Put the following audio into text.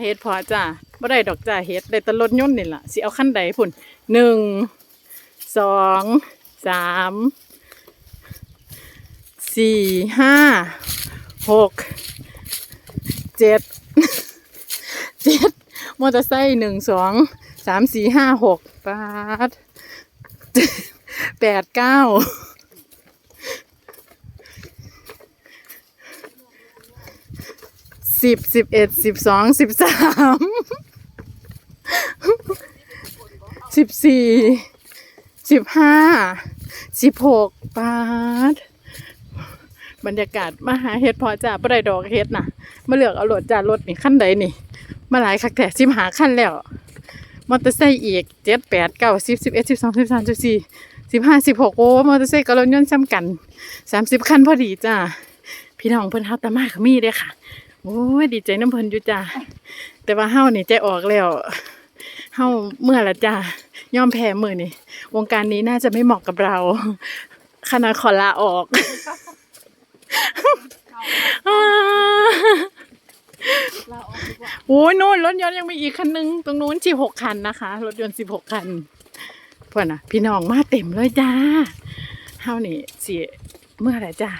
เฮ็ดพอจ้าบ่ได้ดอกจ้าเฮ็ดได้ต่รถยนนี่ล่ะสิเอาคันใดพุ่นหนึ่งสองสามสี่ห้าหกเจ็ดเจ็ดมอเตอร์ไซค์หนึ่งสองสามสี่ห้าหกแปดแปดเก้า สิบสิบเอ็ดสิบสองสิบสามสิบสี่สิบห้าสิบหกปาดบรรยากาศมาหาเฮ็ดพอจ้าบ่ได้ดอกเฮ็ดน่ะมาเลือกเอารถจ้ารถนี่ขั้นใดนี่ มาหลายคักแต่สิบหาขั้นแล้วมอเตอร์ไซค์อีกเจ็ดแปดเก้าสิบสิบเอ็ดสิบสองสิบสามสิบสี่สิบห้าสิบหกโอ้มอเตอร์ไซค์กับรถยนต์ซ้ำกันสามสิบคันพอดีจ้าพี่น้องเพิ่นเฮาตะมากมีเด้ค่ะ อ้ยดีใจน้ำเพิ่นอยู่จ้าแต่ว่าเฮานี่ใจออกแล้วเฮาเมื่อละจ้ายอมแพ้มือนี่วงการนี้น่าจะไม่เหมาะกับเราขนาดขอลาออกอ่าโอ้ยโน่นรถยนต์ยังมีอีกคันนึง ตรงนู้นสิบหกคันนะคะ รถยนต์สิบหกคันเพื่อนนะพี่น้องมาเต็มเลยจ้าเฮานี่สิเมื่อไหร่จ้า